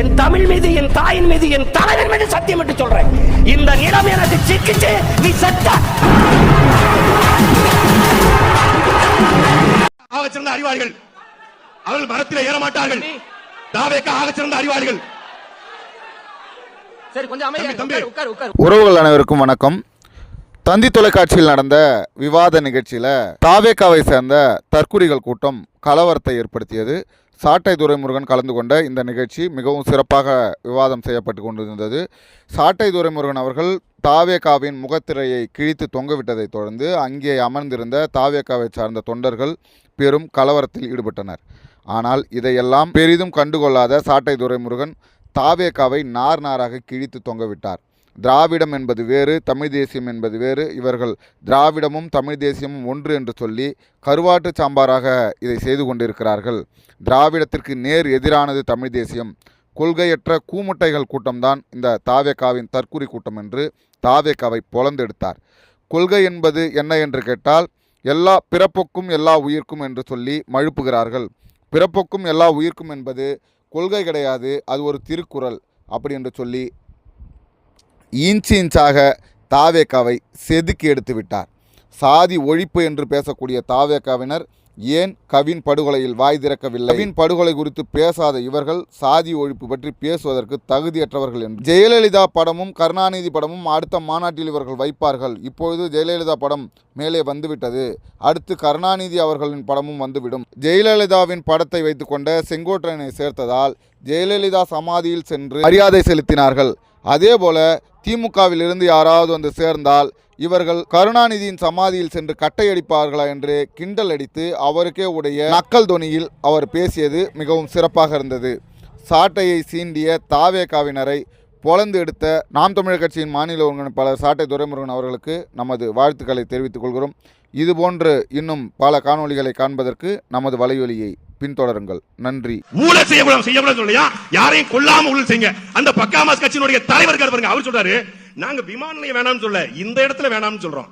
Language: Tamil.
என் தமிழ் மீது என் தாயின் மீது என் தலைவன் மீது சத்தியம் என்று சொல்றேன். இந்த நிலம் எனக்கு சிக்கிச்சு நீ செத்த. ஆகச் சிறந்த அறிவாளிகள். அவர்கள் மரத்திலே ஏற மாட்டார்கள். தாவேக்கா ஆகச் சிறந்த அறிவாளிகள். சரி கொஞ்சம் அமைதியா தம்பி, உட்காரு உட்காரு உட்காரு. உறவுகள் அனைவருக்கும் வணக்கம். தந்தி தொலைக்காட்சியில் நடந்த விவாத நிகழ்ச்சியில் தாவேக்காவை சேர்ந்த தற்குறிகள் கூட்டம் கலவரத்தை ஏற்படுத்தியது. சாட்டை துரைமுருகன் கலந்து கொண்ட இந்த நிகழ்ச்சி மிகவும் சிறப்பாக விவாதம் செய்யப்பட்டு கொண்டிருந்தது. சாட்டை துரைமுருகன் அவர்கள் தாவேக்காவின் முகத்திரையை கிழித்து தொங்கவிட்டதைத் தொடர்ந்து அங்கே அமர்ந்திருந்த தாவேக்காவை சார்ந்த தொண்டர்கள் பெரும் கலவரத்தில் ஈடுபட்டனர். ஆனால் இதையெல்லாம் பெரிதும் கண்டுகொள்ளாத சாட்டை துரைமுருகன் தாவேக்காவை நார் நாராக கிழித்து தொங்கவிட்டார். திராவிடம் என்பது வேறு தமிழ் தேசியம் என்பது வேறு. இவர்கள் திராவிடமும் தமிழ் தேசியமும் ஒன்று என்று சொல்லி கருவாட்டு சாம்பாராக இதை செய்து கொண்டிருக்கிறார்கள். திராவிடத்திற்கு நேர் எதிரானது தமிழ் தேசியம். கொள்கையற்ற கூமுட்டைகள் கூட்டம்தான் இந்த தாவேக்காவின் தற்குறி கூட்டம் என்று தாவேக்காவை பொலந்தெடுத்தார். கொள்கை என்பது என்ன என்று கேட்டால் எல்லா பிறப்புக்கும் எல்லா உயிர்க்கும் என்று சொல்லி மழுப்புகிறார்கள். பிறப்புக்கும் எல்லா உயிர்க்கும் என்பது கொள்கை கிடையாது அது ஒரு திருக்குறள் அப்படி என்று சொல்லி இன்ச் இன்ச்சாக தாவேக்காவை செதுக்கி எடுத்து விட்டார். சாதி ஒழிப்பு என்று பேசக்கூடிய தாவேக்காவினர் ஏன் கவின் படுகொலையில் வாய் திறக்கவில்லை? கவின் படுகொலை குறித்து பேசாத இவர்கள் சாதி ஒழிப்பு பற்றி பேசுவதற்கு தகுதியற்றவர்கள் என்று. ஜெயலலிதா படமும் கருணாநிதி படமும் அடுத்த மாநாட்டில் இவர்கள் வைப்பார்கள். இப்பொழுது ஜெயலலிதா படம் மேலே வந்துவிட்டது. அடுத்து கருணாநிதி அவர்களின் படமும் வந்துவிடும். ஜெயலலிதாவின் படத்தை வைத்துக்கொண்ட செங்கோட்டையனை சேர்த்ததால் ஜெயலலிதா சமாதியில் சென்று மரியாதை செலுத்தினார்கள். அதேபோல திமுகவிலிருந்து யாராவது வந்து சேர்ந்தால் இவர்கள் கருணாநிதியின் சமாதியில் சென்று கட்டையடிப்பார்களா என்று கிண்டல் அடித்து அவருக்கே உடைய நக்கல் தொனியில் அவர் பேசியது மிகவும் சிறப்பாக இருந்தது. சாட்டையை சீண்டிய தாவேகாவினரை பொலந்து எடுத்த நாம் தமிழர் கட்சியின் மாநில ஒருங்கிணைப்பாளர் சாட்டை துரைமுருகன் அவர்களுக்கு நமது வாழ்த்துக்களை தெரிவித்துக் கொள்கிறோம். இதுபோன்று இன்னும் பல காணொலிகளை காண்பதற்கு நமது வலையொலியை பின்தொடருங்கள். நன்றி. ஊழல் செய்யக்கூடாது செய்யக்கூடாது சொல்லியா யாரையும் கொல்லாம ஊழல் செய்யுங்க. அந்த பக்காமாஸ் கட்சியினுடைய தலைவர் பாருங்க அவர் சொல்றாரு நாங்க விமான நிலையம் வேணாம்னு சொல்ல இந்த இடத்துல வேணாம்னு சொல்றோம்.